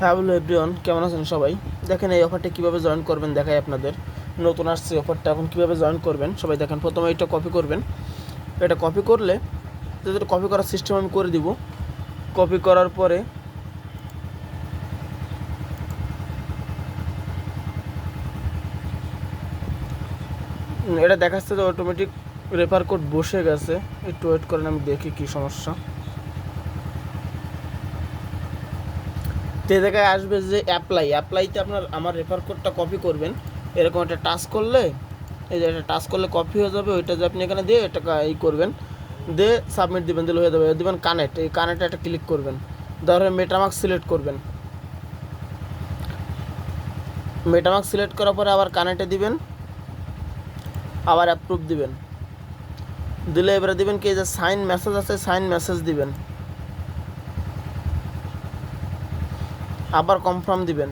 হ্যাঁ এভরিওয়ান, কেমন আছেন সবাই? দেখেন এই অফারটা কীভাবে জয়েন করবেন, দেখাই আপনাদের। নতুন আসছে অফারটা এখন কীভাবে জয়েন করবেন, সবাই দেখেন। প্রথমে এটা কপি করবেন। এটা কপি করলে যদি কপি করার সিস্টেম আমি করে দিব। কপি করার পরে এটা দেখাচ্ছে যে অটোমেটিক রেফার কোড বসে গেছে। একটু ওয়েট করেন, আমি দেখি কী সমস্যা। তো এই জায়গায় আসবে যে অ্যাপ্লাই অ্যাপ্লাইতে আপনার আমার রেফার কোডটা কপি করবেন। এরকম একটা টাচ করলে, এই যে এটা টাচ করলে কপি হয়ে যাবে, ওইটা যে আপনি এখানে দিয়ে এটা ই করবেন, দিয়ে সাবমিট দিবেন, দিলে হয়ে যাবে। দিবেন কানেক্ট এই কানেক্টে একটা ক্লিক করবেন। ধরেন মেটামার্ক সিলেক্ট করবেন। মেটামার্ক সিলেক্ট করার পরে আবার কানেক্টে দিবেন, আবার অ্যাপ্রুভ দিবেন। দিলে এবারে দিবেন কি যে সাইন মেসেজ আছে সাইন মেসেজ দিবেন। আবার কনফার্ম দিবেন।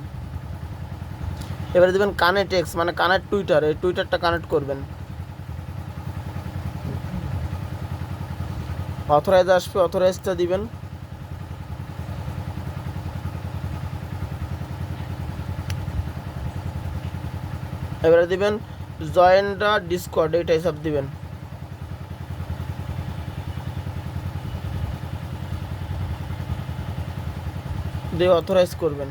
এবারে দিবেন কানেক্ট এক্স মানে কানেক্ট টুইটার এই টুইটারটা কানেক্ট করবেন। অথরাইজ আসবে অথরাইজটা দিবেন। এবারে দিবেন জয়েন দ্য ডিসকর্ড এইটাই সব দিবেন। দিয়ে অথরাইজ করবেন।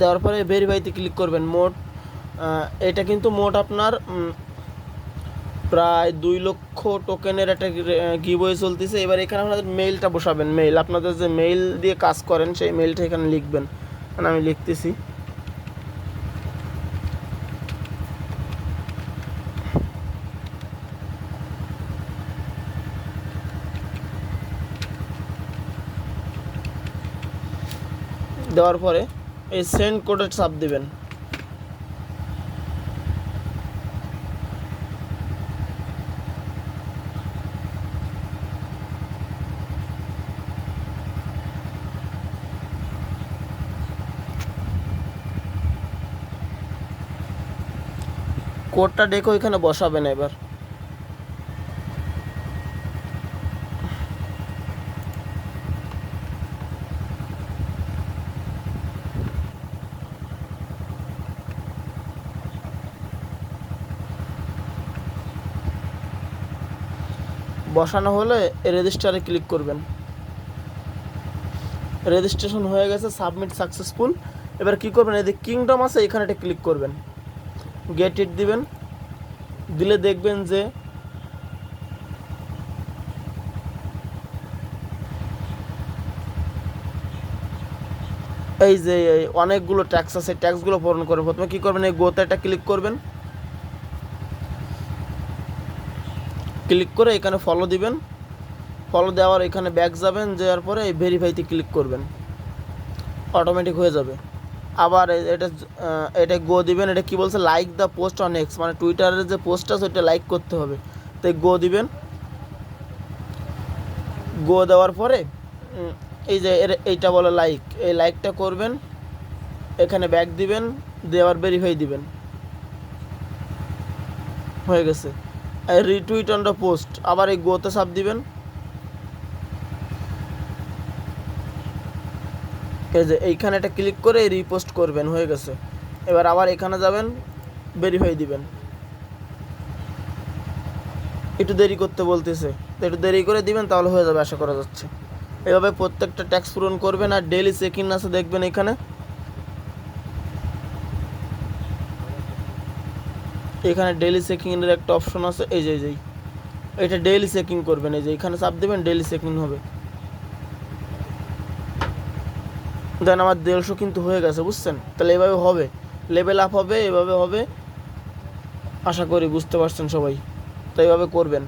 দেওয়ার পরে ভেরিফাইতে ক্লিক করবেন। মোট এটা কিন্তু মোট আপনার প্রায় দুই লক্ষ টোকেনের একটা গিবয়ে চলতেছে। এবার এখানে আপনাদের মেইলটা বসাবেন। মেইল আপনাদের যে মেইল দিয়ে কাজ করেন, সেই মেইলটা এখানে লিখবেন। মানে আমি লিখতেছি। দেওয়ার পরে এই সেন্ড কোডের চাপ দিবেন। কোডটা দেখো এখানে বসাবেন এবার। বসানো হলে রেজিস্টারে ক্লিক করবেন। রেজিস্ট্রেশন হয়ে গেছে সাবমিট সাকসেসফুল এবার কি করবেন, এই যে কিংডম আছে, এখানে এটা ক্লিক করবেন। গেট ইট দিবেন। দিলে দেখবেন যে এই যে অনেকগুলো ট্যাক্স আছে ট্যাক্সগুলো পূরণ করে প্রথমে কি করবেন, এই গোতে একটা ক্লিক করবেন। ক্লিক করে এখানে ফলো দিবেন। ফলো দেওয়ার এখানে ব্যাক যাবেন, যাওয়ার পরে এই ভেরিফাইতে ক্লিক করবেন। অটোমেটিক হয়ে যাবে। আবার এটা এটা গো দিবেন, এটা কি বলছে? Like the post on X মানে টুইটারের যে পোস্ট আছে, ওইটা লাইক করতে হবে। তো গো দিবেন। গো দেওয়ার পরে এই যে এর- এইটা বলে লাইক এই লাইকটা করবেন, এখানে ব্যাক দিবেন, দেওয়ার ভেরিফাই দিবেন। হয়ে গেছে। রিটুইট অন দ্য পোস্ট আবার এই গোতে চাপ দিবেন। এই যে এইখানে একটা ক্লিক করে রিপোস্ট করবেন, হয়ে গেছে। এবার আবার এখানে যাবেন ভেরিফাই দিবেন। একটু দেরি করতে বলতেছে। তো একটু দেরি করে দিবেন, তাহলে হয়ে যাবে, আশা করা যাচ্ছে। এভাবে প্রত্যেকটা ট্যাক্স পূরণ করবেন আর ডেলি চেক ইন আছে দেখবেন এখানে। এখানে ডেলি চেকিংয়ের একটা অপশন আছে, এই যে এই যে এটা ডেলি চেকিং করবেন, এই যে, এখানে চাপ দেবেন ডেলি চেকিং হবে। দেন আমার দেড়শো কিন্তু হয়ে গেছে, বুঝছেন? তাহলে এভাবে হবে। লেভেল আপ হবে, এভাবে হবে। আশা করি বুঝতে পারছেন সবাই। তো এইভাবে করবেন।